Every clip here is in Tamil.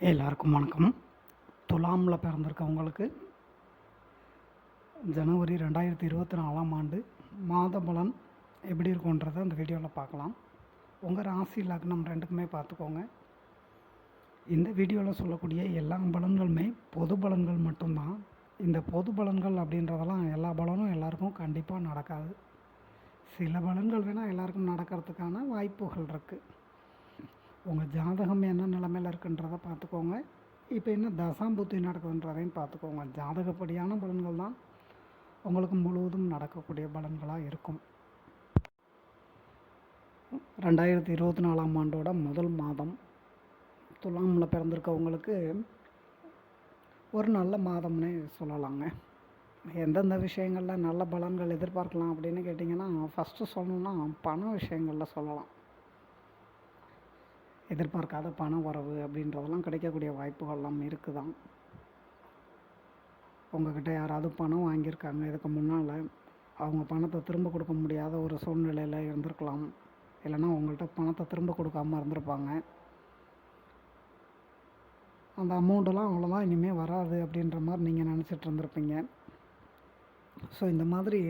எல்லாருக்கும் வணக்கம் துலாமில் பிறந்திருக்கவங்களுக்கு ஜனவரி ரெண்டாயிரத்தி இருபத்தி நாலாம் ஆண்டு மாத பலன் எப்படி இருக்குன்றதை அந்த வீடியோவில் பார்க்கலாம். உங்கள் ராசி லக்னம் ரெண்டுக்குமே பார்த்துக்கோங்க. இந்த வீடியோவில் சொல்லக்கூடிய எல்லா பலன்களுமே பொது பலன்கள் மட்டும்தான். இந்த பொது பலன்கள் அப்படின்றதெல்லாம் எல்லா பலனும் எல்லாருக்கும் கண்டிப்பாக நடக்காது. சில பலன்கள் வேணால் எல்லாருக்கும் நடக்கிறதுக்கான வாய்ப்புகள் இருக்குது உங்கள் ஜாதகம் என்ன நிலமையில் இருக்குன்றதை பார்த்துக்கோங்க. இப்போ என்ன தசாம்புத்தி நடக்குதுன்றதையும் பார்த்துக்கோங்க. ஜாதகப்படியான பலன்கள் தான் உங்களுக்கு முழுவதும் நடக்கக்கூடிய பலன்களாக இருக்கும். ரெண்டாயிரத்தி இருபத்தி நாலாம் ஆண்டோட முதல் மாதம். துலாமில் பிறந்திருக்கவங்களுக்கு ஒரு நல்ல மாதம்னே சொல்லலாங்க. எந்தெந்த விஷயங்களில் நல்ல பலன்கள் எதிர்பார்க்கலாம் அப்படின்னு கேட்டிங்கன்னா ஃபஸ்ட்டு சொல்லணுன்னா பண விஷயங்களில் சொல்லலாம். எதிர்பார்க்காத பண வரவு அப்படின்றதெல்லாம் கிடைக்கக்கூடிய வாய்ப்புகள்லாம் இருக்குதான். உங்ககிட்ட யாராவது பணம் வாங்கியிருக்காங்க இதுக்கு முன்னால் அவங்க பணத்தை திரும்ப கொடுக்க முடியாத ஒரு சூழ்நிலையில் இருந்திருக்கலாம். இல்லைன்னா உங்கள்கிட்ட பணத்தை திரும்ப கொடுக்காம இருந்திருப்பாங்க. அந்த அமௌண்ட்டெல்லாம் அவ்வளோதான் இனிமேல் வராது அப்படின்ற மாதிரி நீங்கள் நினச்சிட்டு இருந்திருப்பீங்க. ஸோ இந்த மாதிரி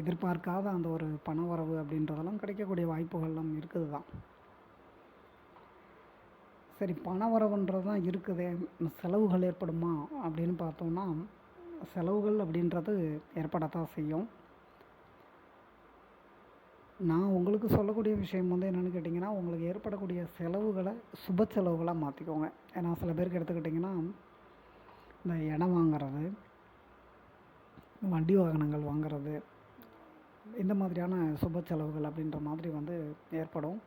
எதிர்பார்க்காத அந்த ஒரு பண வரவு அப்படின்றதெல்லாம் கிடைக்கக்கூடிய வாய்ப்புகள்லாம் இருக்குது தான் சரி பண வரவுன்றது தான் இருக்குதே செலவுகள் ஏற்படுமா அப்படின்னு பார்த்தோம்னா செலவுகள் அப்படின்றது ஏற்படத்தான் செய்யும். நான் உங்களுக்கு சொல்லக்கூடிய விஷயம் வந்து என்னென்னு கேட்டிங்கன்னா உங்களுக்கு ஏற்படக்கூடிய செலவுகளை சுப செலவுகளாக மாற்றிக்கோங்க ஏன்னா சில பேருக்கு எடுத்துக்கிட்டிங்கன்னா இந்த இடம் வாங்குறது வண்டி வாகனங்கள் வாங்குறது இந்த மாதிரியான சுப செலவுகள் அப்படின்ற மாதிரி வந்து ஏற்படும்.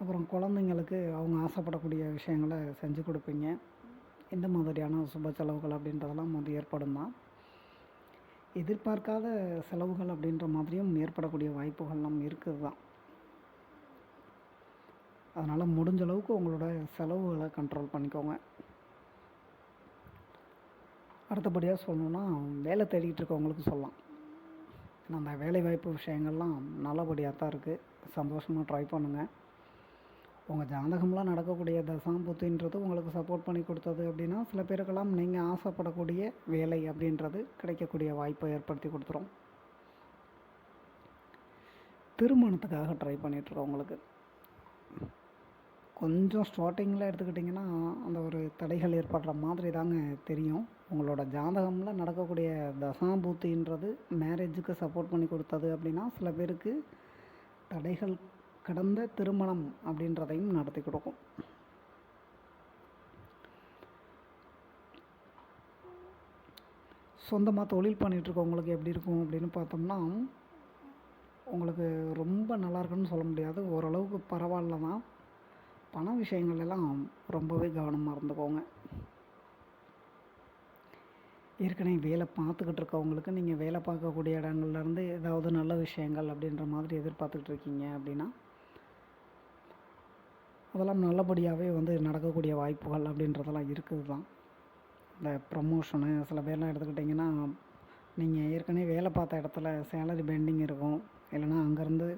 அப்புறம் குழந்தைங்களுக்கு அவங்க ஆசைப்படக்கூடிய விஷயங்களை செஞ்சு கொடுப்பீங்க. எந்த மாதிரியான சுப செலவுகள் அப்படின்றதெல்லாம் வந்து ஏற்படும் தான். எதிர்பார்க்காத செலவுகள் அப்படின்ற மாதிரியும் ஏற்படக்கூடிய வாய்ப்புகள்லாம் இருக்குது தான். அதனால் முடிஞ்ச அளவுக்கு உங்களோட செலவுகளை கண்ட்ரோல் பண்ணிக்கோங்க. அடுத்தபடியாக சொல்லணுன்னா வேலை தேடிக்கிட்டு இருக்கவங்களுக்கு சொல்லலாம். ஏன்னா அந்த வேலைவாய்ப்பு விஷயங்கள்லாம் நல்லபடியாக தான் இருக்குது சந்தோஷமாக ட்ரை பண்ணுங்கள் உங்கள் ஜாதகம்லாம் நடக்கக்கூடிய தசாம்புத்தின்றது உங்களுக்கு சப்போர்ட் பண்ணி கொடுத்தது அப்படின்னா சில பேருக்கெல்லாம் நீங்கள் ஆசைப்படக்கூடிய வேலை அப்படின்றது கிடைக்கக்கூடிய வாய்ப்பை ஏற்படுத்தி கொடுத்துரும். திருமணத்துக்காக ட்ரை பண்ணிகிட்ருக்கவங்களுக்கு கொஞ்சம் ஸ்டார்டிங்கில் எடுத்துக்கிட்டிங்கன்னா அந்த ஒரு தடைகள் ஏற்படுற மாதிரி தாங்க தெரியும். உங்களோட ஜாதகமில் நடக்கக்கூடிய தசாம்பூத்தின்றது மேரேஜுக்கு சப்போர்ட் பண்ணி கொடுத்தது அப்படின்னா சில பேருக்கு தடைகள் கடந்த திருமணம் அப்படின்றதையும் நடத்தி கொடுக்கும். சொந்தமாக தொழில் பண்ணிகிட்ருக்கவங்களுக்கு எப்படி இருக்கும் அப்படின்னு பார்த்தோம்னா உங்களுக்கு ரொம்ப நல்லா இருக்குன்னு சொல்ல முடியாது. ஓரளவுக்கு பரவாயில்ல தான். பண விஷயங்கள் எல்லாம் ரொம்பவே கவனமாக இருந்துக்கோங்க. ஏற்கனவே வேலை பார்த்துக்கிட்டு இருக்கவங்களுக்கு நீங்கள் வேலை பார்க்கக்கூடிய இடங்கள்லேருந்து ஏதாவது நல்ல விஷயங்கள் அப்படின்ற மாதிரி எதிர்பார்த்துக்கிட்டு இருக்கீங்க அப்படின்னா அதெல்லாம் நல்லபடியாகவே வந்து நடக்கக்கூடிய வாய்ப்புகள் அப்படின்றதெல்லாம் இருக்குது தான். இந்த ப்ரமோஷனு சில பேர்லாம் எடுத்துக்கிட்டிங்கன்னா நீங்கள் ஏற்கனவே வேலை பார்த்த இடத்துல சேலரி பெண்டிங் இருக்கும். இல்லைன்னா அங்கேருந்து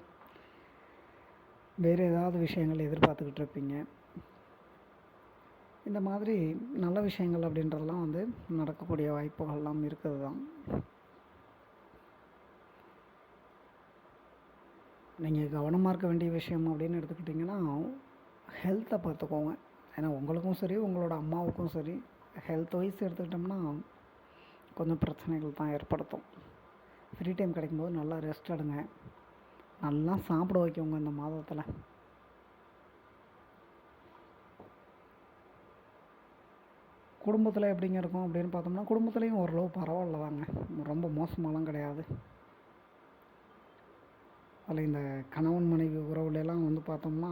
வேறு ஏதாவது விஷயங்கள் எதிர்பார்த்துக்கிட்டு இருப்பீங்க. இந்த மாதிரி நல்ல விஷயங்கள் அப்படின்றதெல்லாம் வந்து நடக்கக்கூடிய வாய்ப்புகள்லாம் இருக்குது தான். நீங்கள் கவனமாக இருக்க வேண்டிய விஷயம் அப்படின்னு எடுத்துக்கிட்டிங்கன்னா ஹெல்த்தை பார்த்துக்கோங்க. ஏன்னா உங்களுக்கும் சரி உங்களோட அம்மாவுக்கும் சரி ஹெல்த் வைஸ் எடுத்துக்கிட்டோம்னா கொஞ்சம் பிரச்சனைகள் தான் ஏற்படுத்தும். ஃப்ரீ டைம் கிடைக்கும்போது நல்லா ரெஸ்ட் எடுங்க. நல்லா சாப்பிட வைக்கோங்க இந்த மாதத்தில். குடும்பத்தில் எப்படிங்க இருக்கும் அப்படின்னு பார்த்தோம்னா குடும்பத்துலேயும் ஓரளவு பரவாயில்ல தாங்க ரொம்ப மோசமாலாம் கிடையாது. அதில் இந்த கணவன் மனைவி உறவுலலாம் வந்து பார்த்தோம்னா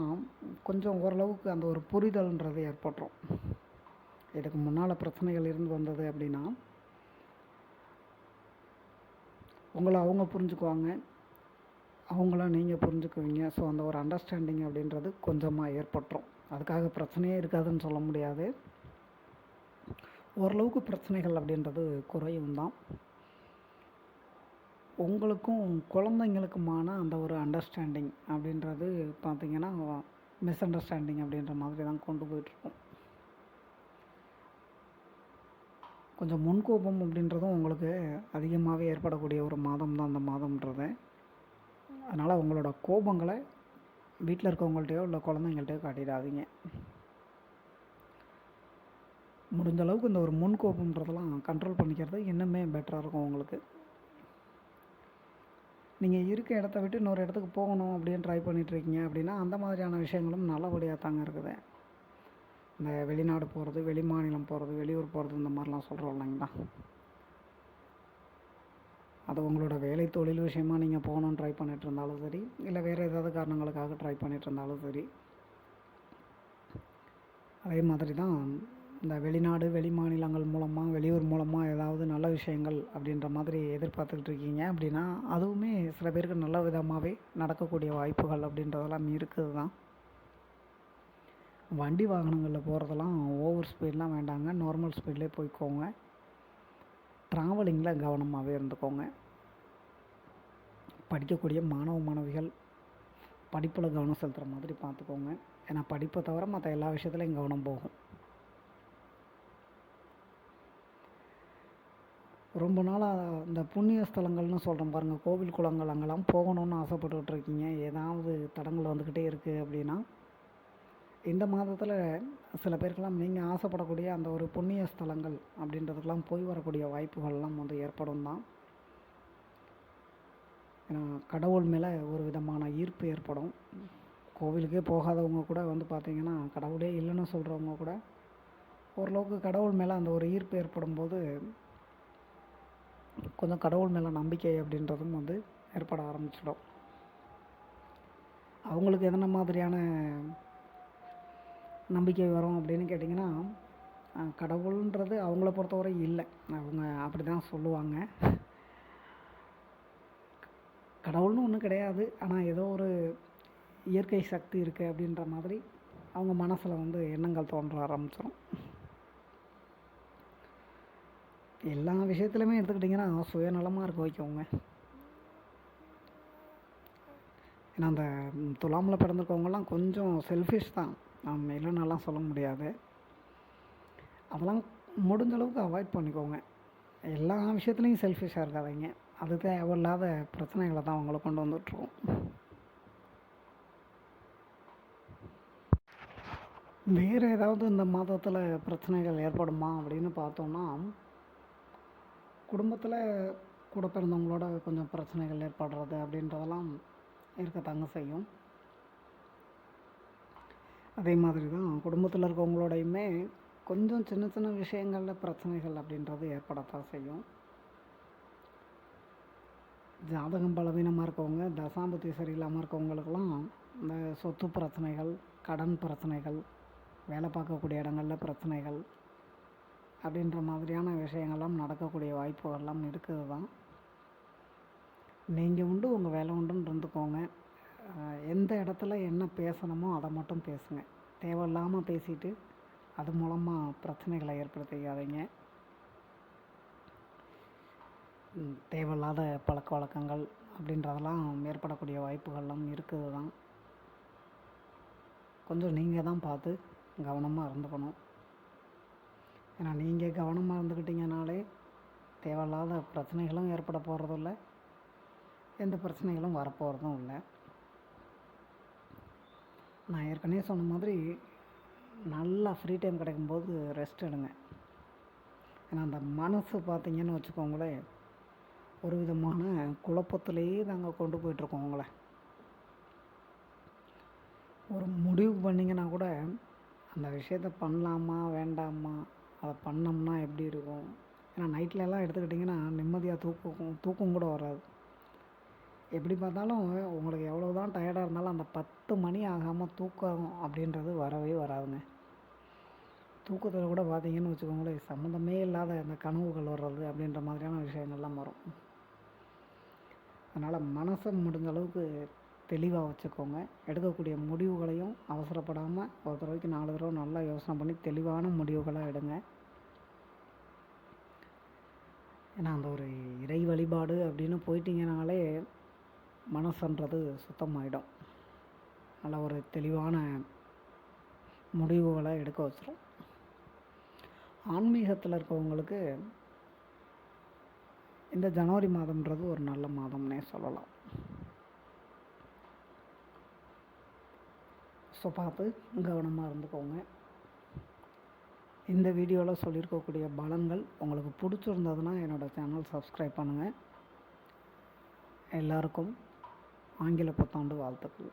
கொஞ்சம் ஓரளவுக்கு அந்த ஒரு புரிதல்ன்றது ஏற்பட்டுரும். இதுக்கு முன்னால் பிரச்சனைகள் இருந்து வந்தது அப்படின்னா உங்களை அவங்க புரிஞ்சுக்குவாங்க. அவங்கள நீங்கள் புரிஞ்சுக்குவீங்க. ஸோ அந்த ஒரு அண்டர்ஸ்டாண்டிங் அப்படின்றது கொஞ்சமாக ஏற்பட்டுரும். அதுக்காக பிரச்சனையே இருக்காதுன்னு சொல்ல முடியாது. ஓரளவுக்கு பிரச்சனைகள் அப்படின்றது குறையும் தான் உங்களுக்கும் குழந்தைங்களுக்குமான அந்த ஒரு அண்டர்ஸ்டாண்டிங் அப்படின்றது பார்த்திங்கன்னா மிஸ் அண்டர்ஸ்டாண்டிங் அப்படின்ற மாதிரி தான் கொண்டு போயிட்டுருக்கோம். கொஞ்சம் முன்கோபம் அப்படின்றதும் உங்களுக்கு அதிகமாகவே ஏற்படக்கூடிய ஒரு மாதம் தான் அந்த மாதம்ன்றது. அதனால் உங்களோட கோபங்களை வீட்டில் இருக்கவங்கள்ட்டையோ இல்லை குழந்தைங்கள்ட்டையோ காட்டிடாதீங்க. முடிஞ்ச அளவுக்கு இந்த ஒரு முன்கோபம்ன்றதெல்லாம் கண்ட்ரோல் பண்ணிக்கிறது இன்னுமே பெட்டராக இருக்கும் உங்களுக்கு. நீங்கள் இருக்க இடத்த விட்டு இன்னொரு இடத்துக்கு போகணும் அப்படின்னு ட்ரை பண்ணிகிட்ருக்கீங்க அப்படின்னா அந்த மாதிரியான விஷயங்களும் நல்லபடியாக தாங்க இருக்குது. இந்த வெளிநாடு போகிறது வெளி மாநிலம் போகிறது வெளியூர் போகிறது இந்த மாதிரிலாம் சொல்கிறோம் இல்லைங்களா? அது உங்களோட வேலை தொழில் விஷயமா நீங்கள் போகணுன்னு ட்ரை பண்ணிட்டு இருந்தாலும் சரி இல்லை வேறு ஏதாவது காரணங்களுக்காக ட்ரை பண்ணிட்டு இருந்தாலும் சரி அதே மாதிரி தான் இந்த வெளிநாடு வெளி மாநிலங்கள் மூலமாக வெளியூர் மூலமாக ஏதாவது நல்ல விஷயங்கள் அப்படின்ற மாதிரி எதிர்பார்த்துக்கிட்டு இருக்கீங்க அப்படின்னா அதுவுமே சில பேருக்கு நல்ல விதமாகவே நடக்கக்கூடிய வாய்ப்புகள் அப்படின்றதெல்லாம் இருக்குது தான் வண்டி வாகனங்களில் போகிறதெல்லாம் ஓவர் ஸ்பீட்லாம் வேண்டாங்க. நார்மல் ஸ்பீட்லேயே போய்க்கோங்க. ட்ராவலிங்கில் கவனமாகவே இருந்துக்கோங்க. படிக்கக்கூடிய மாணவ மாணவிகள் படிப்பில் கவனம் செலுத்துகிற மாதிரி பார்த்துக்கோங்க. ஏன்னா படிப்பை தவிர மற்ற எல்லா விஷயத்துலையும் கவனம் போகும். ரொம்ப நாளாக இந்த புண்ணிய ஸ்தலங்கள்னு சொல்கிறோம் பாருங்கள் கோவில் குளங்கள் அங்கெல்லாம் போகணுன்னு ஆசைப்பட்டுருக்கீங்க ஏதாவது தடங்கள் வந்துக்கிட்டே இருக்குது அப்படின்னா இந்த மாதத்தில் சில பேருக்கெல்லாம் நீங்கள் ஆசைப்படக்கூடிய அந்த ஒரு புண்ணிய ஸ்தலங்கள் அப்படின்றதுக்கெல்லாம் போய் வரக்கூடிய வாய்ப்புகள்லாம் வந்து ஏற்படும் தான். ஏன்னா கடவுள் மேலே ஒரு விதமான ஈர்ப்பு ஏற்படும். கோவிலுக்கே போகாதவங்க கூட வந்து பார்த்திங்கன்னா கடவுளே இல்லைன்னு சொல்கிறவங்க கூட ஓரளவுக்கு கடவுள் மேலே அந்த ஒரு ஈர்ப்பு ஏற்படும் போது கொஞ்சம் கடவுள் மேலே நம்பிக்கை அப்படின்றதும் வந்து ஏற்பட ஆரம்பிச்சிடும். அவங்களுக்கு எதன மாதிரியான நம்பிக்கை வரும் அப்படின்னு கேட்டிங்கன்னா கடவுள்ன்றது அவங்கள பொறுத்தவரை இல்லை. அவங்க அப்படி தான் சொல்லுவாங்க. கடவுள்னு ஒன்றும் கிடையாது. ஆனால் ஏதோ ஒரு இயற்கை சக்தி இருக்குது அப்படின்ற மாதிரி அவங்க மனசில் வந்து எண்ணங்கள் தோன்ற ஆரம்பிச்சிடும் எல்லா விஷயத்துலையுமே எடுத்துக்கிட்டிங்கன்னா சுயநலமாக இருக்க வைக்கோங்க. ஏன்னா அந்த துலாமில் பிறந்திருக்கவங்கலாம் கொஞ்சம் செல்ஃபிஷ் தான். நம்ம இல்லைனாலாம் சொல்ல முடியாது. அதெல்லாம் முடிஞ்ச அளவுக்கு அவாய்ட் பண்ணிக்கோங்க. எல்லா விஷயத்துலையும் செல்ஃபிஷாக இருக்காதீங்க. அது தேவையில்லாத பிரச்சனைகளை தான் அவங்கள கொண்டு வந்துட்ருக்கோம் வேறு ஏதாவது இந்த மாதத்தில் பிரச்சனைகள் ஏற்படுமா அப்படின்னு பார்த்தோம்னா குடும்பத்தில் கூட பிறந்தவங்களோட கொஞ்சம் பிரச்சனைகள் ஏற்படுறது அப்படின்றதெல்லாம் இருக்கத்தாங்க செய்யும். அதே மாதிரி தான் குடும்பத்தில் இருக்கவங்களோடையுமே கொஞ்சம் சின்ன சின்ன விஷயங்களில் பிரச்சனைகள் அப்படின்றது ஏற்படத்தான் செய்யும். ஜாதகம் பலவீனமாக இருக்கவங்க தசாம்பத்தி சரியில்லாமல் இருக்கவங்களுக்கெல்லாம் இந்த சொத்து பிரச்சனைகள் கடன் பிரச்சனைகள் வேலை பார்க்கக்கூடிய இடங்களில் பிரச்சனைகள் அப்படின்ற மாதிரியான விஷயங்கள்லாம் நடக்கக்கூடிய வாய்ப்புகள்லாம் இருக்குது தான். நீங்கள் உண்டு உங்கள் வேலை உண்டுன்னு இருந்துக்கோங்க. எந்த இடத்துல என்ன பேசணுமோ அதை மட்டும் பேசுங்க. தேவையில்லாமல் பேசிட்டு அது மூலமாக பிரச்சனைகளை ஏற்படுத்திக்காதீங்க. தேவையில்லாத பழக்க வழக்கங்கள் அப்படின்றதெல்லாம் ஏற்படக்கூடிய வாய்ப்புகள்லாம் இருக்குது தான். கொஞ்சம் நீங்கள் தான் பார்த்து கவனமாக இருந்துக்கணும். ஏன்னா நீங்கள் கவனமாக இருந்துக்கிட்டீங்கனாலே தேவையில்லாத பிரச்சனைகளும் ஏற்பட போகிறதும் இல்லை எந்த பிரச்சனைகளும் வரப்போகிறதும் இல்லை. நான் ஏற்கனவே சொன்ன மாதிரி நல்லா ஃப்ரீ டைம் கிடைக்கும்போது ரெஸ்ட் எடுங்க. ஏன்னா அந்த மனசு பார்த்தீங்கன்னு வச்சுக்கோங்களேன் ஒரு விதமான குழப்பத்திலேயே நாங்கள் கொண்டு போயிட்டுருக்கோம் உங்களை. ஒரு முடிவு பண்ணிங்கன்னா கூட அந்த விஷயத்த பண்ணலாமா வேண்டாமா அதை பண்ணோம்னா எப்படி இருக்கும்? ஏன்னா நைட்லலாம் எடுத்துக்கிட்டிங்கன்னா நிம்மதியாக தூக்கம் தூக்கம் கூட வராது. எப்படி பார்த்தாலும் உங்களுக்கு எவ்வளோ தான் டயர்டாக இருந்தாலும் அந்த பத்து மணி ஆகாமல் தூக்கம் அப்படின்றது வரவே வராதுங்க. தூக்கத்தில் கூட பார்த்தீங்கன்னு வச்சுக்கோங்களேன் சம்மந்தமே இல்லாத அந்த கனவுகள் வர்றது அப்படின்ற மாதிரியான விஷயங்கள்லாம் வரும். அதனால் மனசை முடிஞ்ச அளவுக்கு தெளிவாக வச்சுக்கோங்க. எடுக்கக்கூடிய முடிவுகளையும் அவசரப்படாமல் ஒரு தடவைக்கு நாலு தடவை நல்லா யோசனை பண்ணி தெளிவான முடிவுகளாக எடுங்க. ஏன்னா அந்த ஒரு இறை வழிபாடு அப்படின்னு போயிட்டீங்கனாலே மனசுன்றது சுத்தமாயிடும். நல்ல ஒரு தெளிவான முடிவுகளை எடுக்க வச்சிடும் ஆன்மீகத்தில் இருக்கவங்களுக்கு இந்த ஜனவரி மாதம்ன்றது ஒரு நல்ல மாதம்னே சொல்லலாம். ஸோ பார்த்து கவனமாக இருந்துக்கோங்க. இந்த வீடியோவில் சொல்லியிருக்கக்கூடிய பலன்கள் உங்களுக்கு பிடிச்சிருந்ததுன்னா என்னோடய சேனல் சப்ஸ்கிரைப் பண்ணுங்கள் எல்லாருக்கும் ஆங்கில புத்தாண்டு வாழ்த்துக்கள்.